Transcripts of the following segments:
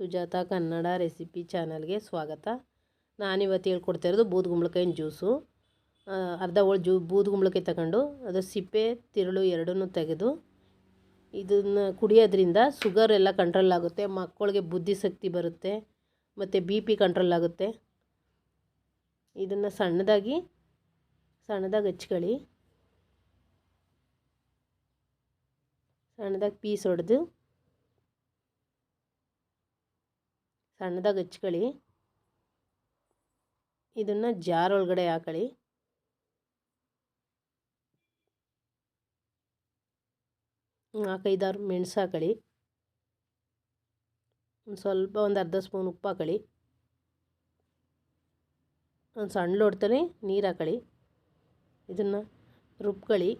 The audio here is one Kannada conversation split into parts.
ಸುಜಾತ ಕನ್ನಡ ರೆಸಿಪಿ ಚಾನಲ್ಗೆ ಸ್ವಾಗತ. ನಾನಿವತ್ತು ಹೇಳ್ಕೊಡ್ತಾ ಇರೋದು ಬೂದುಗುಂಬಳಕಾಯಿನ ಜ್ಯೂಸು. ಆ, ಅರ್ಧ ಹೋಳು ಜೂ ಬೂದುಗುಂಬಳಕಾಯಿ ತಗೊಂಡು ಅದು ಸಿಪ್ಪೆ ತಿರುಳು ಎರಡನ್ನೂ ತೆಗೆದು ಇದನ್ನು ಕುಡಿಯೋದ್ರಿಂದ ಶುಗರ್ ಎಲ್ಲ ಕಂಟ್ರೋಲ್ ಆಗುತ್ತೆ ಮಕ್ಕಳಿಗೆ ಬುದ್ಧಿಶಕ್ತಿ ಬರುತ್ತೆ ಮತ್ತು ಬಿ ಪಿ ಕಂಟ್ರೋಲ್ ಆಗುತ್ತೆ. ಇದನ್ನು ಸಣ್ಣದಾಗಿ ಸಣ್ಣದಾಗಿ ಹಚ್ಕೊಳ್ಳಿ. ಸಣ್ಣದಾಗಿ ಪೀಸ್ ಹೊಡೆದು ಸಣ್ಣದಾಗಿ ಹಚ್ಕೊಳ್ಳಿ ಇದನ್ನು ಜಾರ್ ಒಳಗಡೆ ಹಾಕೊಳ್ಳಿ ನಾಲ್ಕೈದಾರು ಮೆಣಸು ಹಾಕೊಳ್ಳಿ ಒಂದು ಸ್ವಲ್ಪ ಒಂದು ಅರ್ಧ ಸ್ಪೂನ್ ಉಪ್ಪು ಹಾಕೊಳ್ಳಿ ಒಂದು ಸಣ್ಣ ಲೋಟದಲ್ಲಿ ನೀರು ಹಾಕೊಳ್ಳಿ ಇದನ್ನು ರುಬ್ಕೊಳ್ಳಿ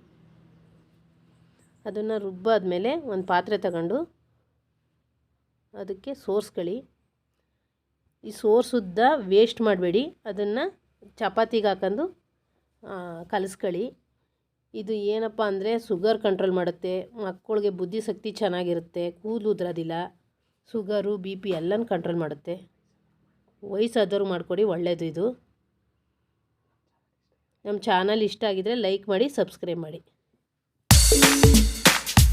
ಅದನ್ನು ರುಬ್ಬಾದ್ಮೇಲೆ ಒಂದು ಪಾತ್ರೆ ತಗೊಂಡು ಅದಕ್ಕೆ ಸೋರ್ಸ್ಕೊಳ್ಳಿ. ಈ ಸೋರ್ಸುದ್ದ ವೇಸ್ಟ್ ಮಾಡಬೇಡಿ. ಅದನ್ನು ಚಪಾತಿಗೆ ಹಾಕೊಂಡು ಕಲಿಸ್ಕೊಳ್ಳಿ. ಇದು ಏನಪ್ಪ ಅಂದರೆ ಸುಗರ್ ಕಂಟ್ರೋಲ್ ಮಾಡುತ್ತೆ. ಮಕ್ಕಳಿಗೆ ಬುದ್ಧಿಶಕ್ತಿ ಚೆನ್ನಾಗಿರುತ್ತೆ. ಕೂದಲು ಉದ್ರೋದಿಲ್ಲ. ಸುಗರು ಬಿ ಪಿ ಎಲ್ಲನೂ ಕಂಟ್ರೋಲ್ ಮಾಡುತ್ತೆ. ವಯಸ್ಸಾದವ್ರು ಮಾಡಿಕೊಡಿ ಒಳ್ಳೆಯದು ಇದು. ನಮ್ಮ ಚಾನಲ್ ಇಷ್ಟ ಆಗಿದರೆ ಲೈಕ್ ಮಾಡಿ ಸಬ್ಸ್ಕ್ರೈಬ್ ಮಾಡಿ.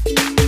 you